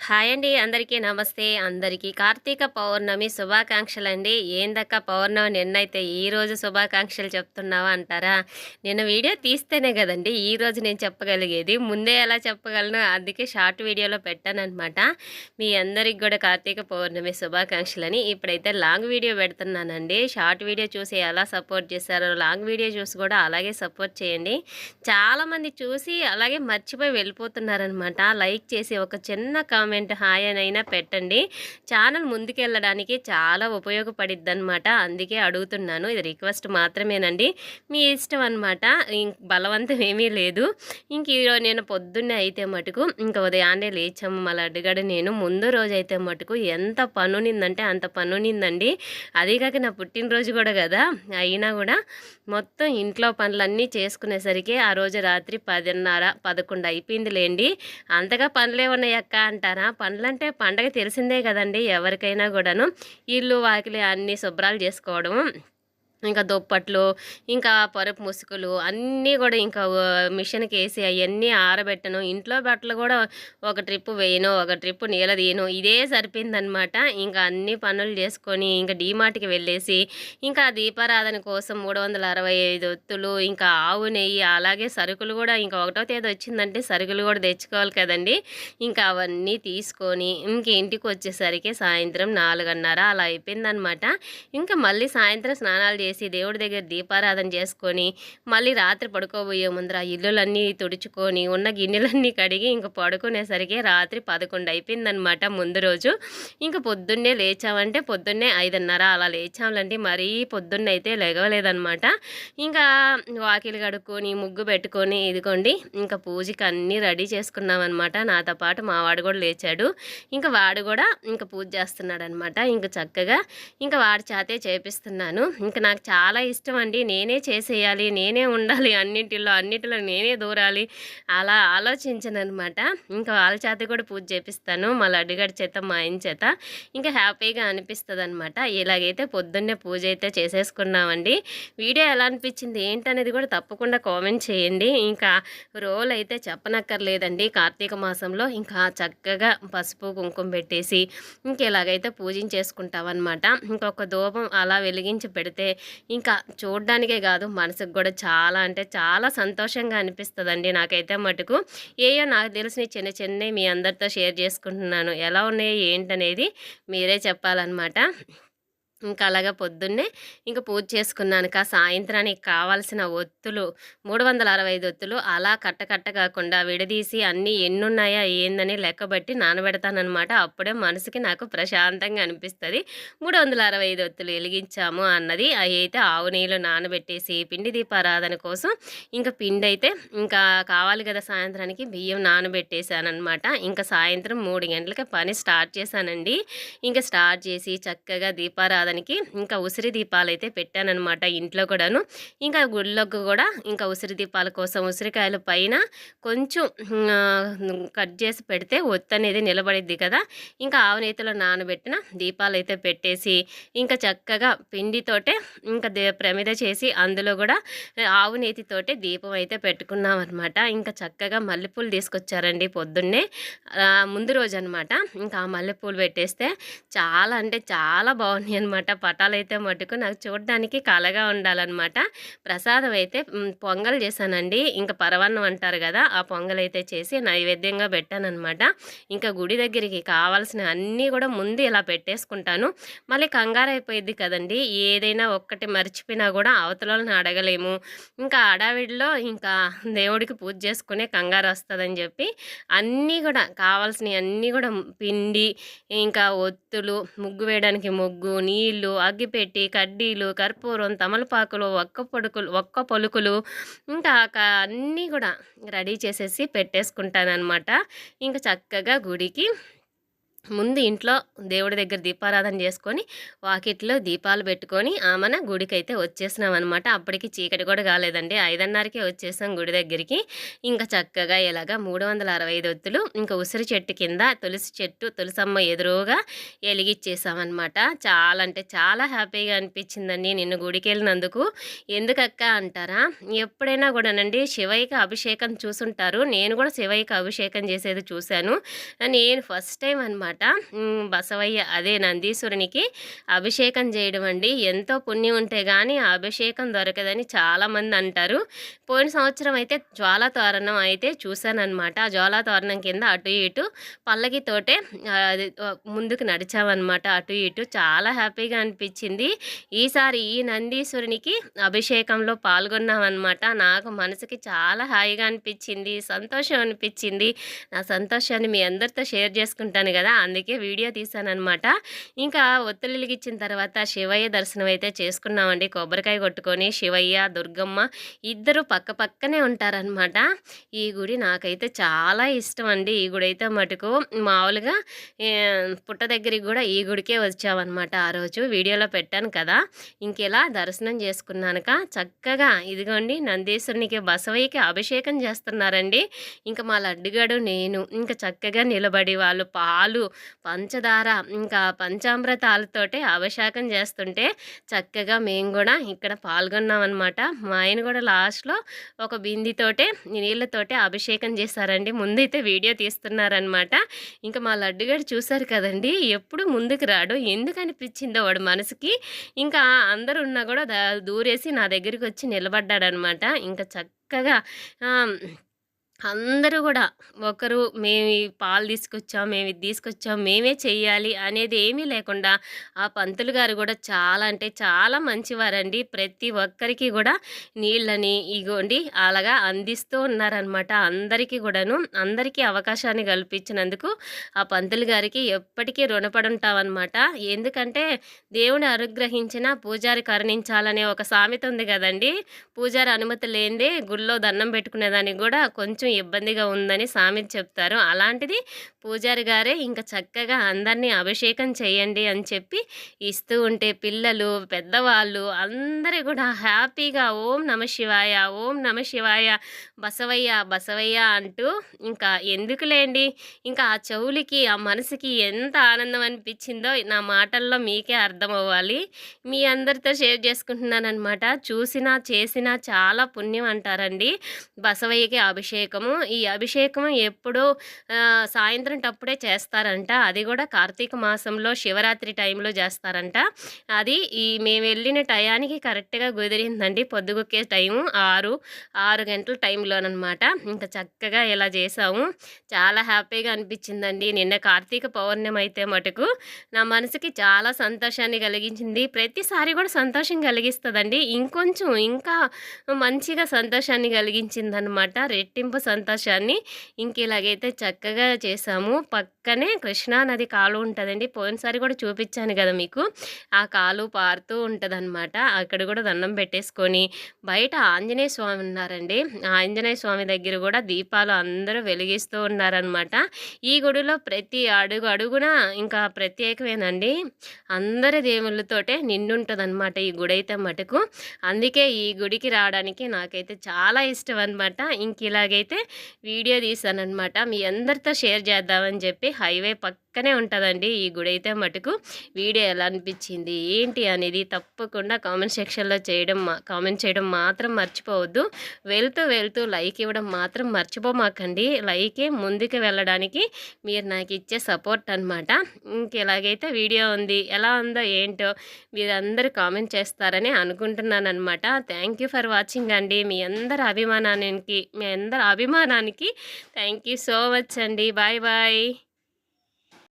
Hi అండి అందరికీ నమస్తే. అందరికీ కార్తీక పౌర్ణమి శుభాకాంక్షలు అండి ఏందక్క పౌర్ణమి? నిన్నైతే ఈ రోజు శుభాకాంక్షలు చెప్తున్నావా అంటారా? నిన్న వీడియో తీస్తేనే కదండి ఈ రోజు నేను చెప్పగలిగేది. ముందే ఎలా చెప్పగలను? అందుకే షార్ట్ వీడియోలో పెట్టానమాట మీ అందరికి కూడా కార్తీక పౌర్ణమి శుభాకాంక్షలు అని ఇప్పుడైతే లాంగ్ వీడియో పెడుతున్నానండి. షార్ట్ వీడియో చూసి ఎలా సపోర్ట్ చేశారో లాంగ్ వీడియో చూసి కూడా అలాగే సపోర్ట్ చేయండి. చాలామంది చూసి అలాగే మర్చిపోయి వెళ్ళిపోతున్నారనమాట లైక్ చేసి ఒక చిన్న కామెంట్ హాయ్ అని అయినా పెట్టండి. ఛానల్ ముందుకెళ్ళడానికి చాలా ఉపయోగపడిద్ది అనమాట అందుకే అడుగుతున్నాను. ఇది రిక్వెస్ట్ మాత్రమేనండి. మీ ఇష్టం అనమాట బలవంతం ఏమీ లేదు. ఇంక ఈరోజు నేను పొద్దున్నే అయితే మటుకు ఇంకా ఉదయాన్నే లేచాము. మళ్ళీ అడ్డుగడ నేను. ముందు రోజు అయితే మటుకు ఎంత పనునిందంటే అంత పనునిందండి. అదే కాక నా పుట్టినరోజు కూడా కదా. అయినా కూడా మొత్తం ఇంట్లో పనులన్నీ చేసుకునేసరికి ఆ రోజు రాత్రి పదిన్నర పదకొండు అయిపోయింది లేండి అంతగా పనులే ఉన్నాయి అక్క అంటారా? పనులంటే పండగ తెలిసిందే కదండి ఎవరికైనా కూడాను. ఇల్లు వాకిలి అన్నీ శుభ్రాలు చేసుకోవడం ఇంకా దుప్పట్లు ఇంకా పరుపు ముసుగులు అన్నీ కూడా ఇంకా మిషన్కి వేసి అవన్నీ ఆరబెట్టను. ఇంట్లో బట్టలు కూడా ఒక ట్రిప్ వేయను ఒక ట్రిప్ నీళ్ళ తీయను. ఇదే సరిపోయిందనమాట ఇంకా అన్ని పనులు చేసుకొని ఇంకా డీమార్ట్కి వెళ్ళేసి ఇంకా దీపారాధన కోసం మూడు వందల అరవై ఐదు ఒత్తులు ఇంకా ఆవు నెయ్యి అలాగే సరుకులు కూడా ఇంకా ఒకటో తేదీ వచ్చిందంటే సరుకులు కూడా తెచ్చుకోవాలి కదండి. ఇంకా అవన్నీ తీసుకొని ఇంక ఇంటికి వచ్చేసరికి సాయంత్రం నాలుగున్నర అలా అయిపోయిందనమాట ఇంకా మళ్ళీ సాయంత్రం స్నానాలు చేసి దేవుడి దగ్గర దీపారాధన చేసుకొని మళ్ళీ రాత్రి పడుకోబోయే ముందర ఇల్లులన్నీ తుడుచుకొని ఉన్న గిన్నెలన్నీ కడిగి ఇంక పడుకునేసరికి రాత్రి పదకొండు అయిపోయిందనమాట ముందు రోజు. ఇంకా పొద్దున్నే లేచామంటే పొద్దున్నే ఐదున్నర అలా లేచామండి మరీ పొద్దున్నే అయితే లేగవలేదనమాట ఇంకా వాకిలు కడుక్కొని ముగ్గు పెట్టుకొని ఇదిగోండి ఇంకా పూజకి అన్నీ రెడీ చేసుకున్నాం అనమాట నాతో పాటు మా వాడు కూడా లేచాడు. ఇంకా వాడు కూడా ఇంకా పూజ చేస్తున్నాడు అనమాట ఇంకా చక్కగా ఇంకా వాడి చేతే చేపిస్తున్నాను. ఇంకా నాకు చాలా ఇష్టం అండి. నేనే చేసేయాలి నేనే ఉండాలి అన్నింటిలో అన్నిటిలో నేనే దూరాలి అలా ఆలోచించను అనమాట ఇంకా వాళ్ళ చేత కూడా పూజ చేపిస్తాను. మా లడ్డుగడి చేత మా ఆయన చేత. ఇంకా హ్యాపీగా అనిపిస్తుంది అనమాట ఇలాగైతే పొద్దున్నే పూజ అయితే చేసేసుకున్నామండి. వీడియో ఎలా అనిపించింది ఏంటనేది కూడా తప్పకుండా కామెంట్ చేయండి. ఇంకా రోల్ అయితే చెప్పనక్కర్లేదండి. కార్తీక మాసంలో ఇంకా చక్కగా పసుపు కుంకుమ పెట్టేసి ఇంకెలాగైతే పూజించేసుకుంటామన్నమాట ఇంకొక ధూపం అలా వెలిగించి పెడితే ఇంకా చూడడానికే కాదు మనసుకు కూడా చాలా అంటే చాలా సంతోషంగా అనిపిస్తుందండి నాకైతే మటుకు. ఏయో నాకు తెలిసిన చిన్న చిన్నవి మీ అందరితో షేర్ చేసుకుంటున్నాను. ఎలా ఉన్నాయి ఏంటనేది మీరే చెప్పాలన్నమాట. ఇంకా అలాగా పొద్దున్నే ఇంకా పూజ చేసుకున్నాను. కా సాయంత్రానికి కావాల్సిన ఒత్తులు మూడు వందల అరవై ఐదు ఒత్తులు అలా కట్ట కట్ట కాకుండా విడదీసి అన్నీ ఎన్నున్నాయా ఏందని లెక్కబట్టి నానబెడతానమాట అప్పుడే మనసుకి నాకు ప్రశాంతంగా అనిపిస్తుంది. మూడు వందల అరవై ఐదు ఒత్తులు వెలిగించాము అన్నది. అవి అయితే ఆవు నీళ్ళు నానబెట్టేసి పిండి దీపారాధన కోసం ఇంకా పిండి అయితే ఇంకా కావాలి కదా సాయంత్రానికి బియ్యం నానబెట్టేశానమాట ఇంకా సాయంత్రం మూడు గంటలకి పని స్టార్ట్ చేశానండి. ఇంకా స్టార్ట్ చేసి చక్కగా దీపారాధన ప్రసాదానికి ఇంకా ఉసిరి దీపాలు అయితే పెట్టానమాట ఇంట్లో కూడాను. ఇంకా గుళ్ళకు కూడా ఇంకా ఉసిరి దీపాల కోసం ఉసిరికాయల పైన కొంచెం కట్ చేసి పెడితే ఒత్తు అనేది నిలబడిద్ది కదా. ఇంకా ఆవునేతిలో నానబెట్టిన దీపాలు అయితే పెట్టేసి ఇంకా చక్కగా పిండితోటే ఇంకా ప్రమిద చేసి అందులో కూడా ఆవు నేతితోటే దీపం అయితే పెట్టుకున్నాం అనమాట ఇంకా చక్కగా మల్లెపూలు తీసుకొచ్చారండి పొద్దున్నే. ముందు రోజు అనమాట ఇంకా ఆ మల్లెపూలు పెట్టేస్తే చాలా అంటే చాలా బాగున్నాయి అనమాట అనమాట పటాలు అయితే మటుకు నాకు చూడడానికి కలగా ఉండాలన్నమాట. ప్రసాదం అయితే పొంగల్ చేశానండి. ఇంకా పరవన్నం అంటారు కదా ఆ పొంగల్ అయితే చేసి నైవేద్యంగా పెట్టానమాట ఇంకా గుడి దగ్గరికి కావాల్సిన అన్నీ కూడా ముందు ఇలా పెట్టేసుకుంటాను. మళ్ళీ కంగారు అయిపోయింది కదండి. ఏదైనా ఒక్కటి మర్చిపోయినా కూడా అవతలని అడగలేము. ఇంకా అడావిడిలో ఇంకా దేవుడికి పూజ చేసుకునే కంగారు వస్తుందని చెప్పి అన్నీ కూడా కావాల్సినవి అన్నీ కూడా పిండి ఇంకా ఒత్తులు ముగ్గు వేయడానికి ముగ్గు నీళ్ళు నీళ్ళు అగ్గిపెట్టి కడ్డీలు కర్పూరం తమలపాకులు ఒక్క పొడుకులు ఒక్క పలుకులు ఇంకా అన్నీ కూడా రెడీ చేసేసి పెట్టేసుకుంటానమాట ఇంకా చక్కగా గుడికి ముందు ఇంట్లో దేవుడి దగ్గర దీపారాధన చేసుకొని వాకిట్లో దీపాలు పెట్టుకొని ఆమెన గుడికైతే వచ్చేసినాం అనమాట అప్పటికి చీకటి కూడా కాలేదండి. ఐదున్నరకే వచ్చేసాం గుడి దగ్గరికి. ఇంకా చక్కగా ఇలాగా మూడు వందల అరవై ఐదు ఒత్తులు ఇంకా ఉసిరి చెట్టు కింద తులసి చెట్టు తులసమ్మ ఎదురుగా వెలిగిచ్చేసామన్నమాట చాలా అంటే చాలా హ్యాపీగా అనిపించిందండి నిన్ను గుడికి వెళ్ళినందుకు ఎందుకక్క అంటారా? ఎప్పుడైనా కూడానండి శివయ్యకి అభిషేకం చూసుంటారు. నేను కూడా శివయ్యకి అభిషేకం చేసేది చూశాను. నేను ఫస్ట్ టైం అనమాట అనమాట బసవయ్య అదే నందీశ్వరునికి అభిషేకం చేయడం అండి. ఎంతో పుణ్యం ఉంటే కానీ అభిషేకం దొరకదని చాలామంది అంటారు. పోయిన సంవత్సరం అయితే జ్వాలా తోరణం అయితే చూశానమాట ఆ జ్వాలా తోరణం కింద అటు ఇటు పల్లకితోటే అది ముందుకు నడిచామన్నమాట. అటు ఇటు చాలా హ్యాపీగా అనిపించింది. ఈసారి ఈ నందీశ్వరునికి అభిషేకంలో పాల్గొన్నామన్నమాట. నాకు మనసుకి చాలా హాయిగా అనిపించింది సంతోషం అనిపించింది. నా సంతోషాన్ని మీ అందరితో షేర్ చేసుకుంటాను కదా. అందుకే వీడియో తీసానమాట ఇంకా ఒత్తిళ్ళకి ఇచ్చిన తర్వాత శివయ్య దర్శనం అయితే చేసుకున్నామండి. కొబ్బరికాయ కొట్టుకొని శివయ్య దుర్గమ్మ ఇద్దరు పక్క పక్కనే ఉంటారనమాట. ఈ గుడి నాకైతే చాలా ఇష్టం అండి ఈ గుడి అయితే మటుకు మామూలుగా పుట్ట దగ్గరికి కూడా ఈ గుడికే వచ్చామన్నమాట ఆ రోజు. వీడియోలో పెట్టాను కదా. ఇంకెలా దర్శనం చేసుకున్నానుక చక్కగా ఇదిగోండి నందీశ్వరునికి బసవయ్యకి అభిషేకం చేస్తున్నారండి. ఇంకా మా లడ్డుగాడు నేను ఇంకా చక్కగా నిలబడి వాళ్ళు పాలు పంచదార ఇంకా పంచామృతాలతోటే అభిషేకం చేస్తుంటే చక్కగా మేము కూడా ఇక్కడ పాల్గొన్నాం అనమాట మా ఆయన కూడా లాస్ట్లో ఒక బిందితోటే నీళ్ళతోటే అభిషేకం చేశారండి. ముందైతే వీడియో తీస్తున్నారనమాట ఇంకా మా లడ్డుగారు చూశారు కదండి ఎప్పుడు ముందుకు రాడు ఎందుకు అనిపించిందో వాడు మనసుకి. ఇంకా అందరు ఉన్నా కూడా దూరేసి నా దగ్గరికి వచ్చి నిలబడ్డాడనమాట ఇంకా చక్కగా అందరూ కూడా ఒకరు మేము పాలు తీసుకొచ్చాం మేము ఇది తీసుకొచ్చాం మేమే చెయ్యాలి అనేది ఏమీ లేకుండా ఆ పంతులు గారు కూడా చాలా అంటే చాలా మంచివారండి. ప్రతి ఒక్కరికి కూడా నీళ్ళని ఇగోండి అలాగా అందిస్తూ ఉన్నారనమాట అందరికీ కూడాను అందరికీ అవకాశాన్ని కల్పించినందుకు ఆ పంతులు గారికి ఎప్పటికీ రుణపడుంటామన్నమాట. ఎందుకంటే దేవుని అనుగ్రహించిన పూజారి కరుణించాలనే ఒక సామెత ఉంది కదండి. పూజారి అనుమతి లేనిదే గుళ్ళో దండం పెట్టుకునేదానికి కూడా కొంచెం ఇబ్బందిగా ఉందని సామెత చెప్తారు. అలాంటిది పూజారి గారే ఇంకా చక్కగా అందరినీ అభిషేకం చేయండి అని చెప్పి ఇస్తూ ఉంటే పిల్లలు పెద్దవాళ్ళు అందరూ కూడా హ్యాపీగా ఓం నమ శివాయ ఓం నమ శివాయ బసవయ్య బసవయ్య అంటూ ఇంకా ఎందుకులేండి? ఇంకా ఆ చెవులకి ఆ మనసుకి ఎంత ఆనందం అనిపించిందో నా మాటల్లో మీకే అర్థం అవ్వాలి మీ అందరితో షేర్ చేసుకుంటున్నానమాట చూసినా చేసినా చాలా పుణ్యం అంటారండి. బసవయ్యకి అభిషేకం అభిషేకము. ఈ అభిషేకం ఎప్పుడూ సాయంత్రం టప్పుడే చేస్తారంట. అది కూడా కార్తీక మాసంలో శివరాత్రి టైంలో చేస్తారంట. అది ఈ మేము వెళ్ళిన టయానికి కరెక్ట్గా కుదిరిందండి. పొద్దుగొక్కే టైము ఆరు ఆరు గంటల టైంలోనమాట ఇంకా చక్కగా ఇలా చేసాము. చాలా హ్యాపీగా అనిపించిందండి. నిన్న కార్తీక పౌర్ణమి అయితే మటుకు నా మనసుకి చాలా సంతోషాన్ని కలిగించింది. ప్రతిసారి కూడా సంతోషం కలిగిస్తుందండి. ఇంకొంచెం ఇంకా మంచిగా సంతోషాన్ని కలిగించిందనమాట రెట్టింపు సంతోషాన్ని ఇంక ఇలాగైతే చక్కగా చేసాము. పక్కనే కృష్ణా నది కాలు ఉంటుందండి. పోయినసారి కూడా చూపించాను కదా మీకు. ఆ కాలు పారుతూ ఉంటుందన్నమాట. అక్కడ కూడా దండం పెట్టేసుకొని బయట ఆంజనేయ స్వామి ఉన్నారండి. ఆంజనేయ స్వామి దగ్గర కూడా దీపాలు అందరూ వెలిగిస్తూ ఉన్నారనమాట ఈ గుడిలో ప్రతి అడుగు అడుగున ఇంకా ప్రత్యేకమేనండి. అందరి దేవుళ్ళతోటే నిండుంటుంది ఈ గుడి అయితే మటుకు. అందుకే ఈ గుడికి రావడానికి నాకైతే చాలా ఇష్టం అనమాట ఇంక ఇలాగైతే వీడియో తీసానమాట మీ అందరితో షేర్ చేద్దామని చెప్పి హైవే పక్కనే ఉంటుందండి ఈ గుడి అయితే మటుకు. వీడియో ఎలా అనిపించింది ఏంటి అనేది తప్పకుండా కామెంట్ సెక్షన్లో చేయడం కామెంట్ చేయడం మాత్రం మర్చిపోవద్దు. వెళ్తూ వెళ్తూ లైక్ ఇవ్వడం మాత్రం మర్చిపోమాకండి. లైకే ముందుకు వెళ్ళడానికి మీరు నాకు ఇచ్చే సపోర్ట్ అనమాట ఇంకెలాగైతే వీడియో ఉంది ఎలా ఉందో ఏంటో మీరందరూ కామెంట్ చేస్తారని అనుకుంటున్నాను అనమాట థ్యాంక్ యూ ఫర్ వాచింగ్ అండి. మీ అందరి అభిమానానికి మీ అందరి అభిమానానికి థ్యాంక్ యూ సో మచ్ అండి. Bye bye.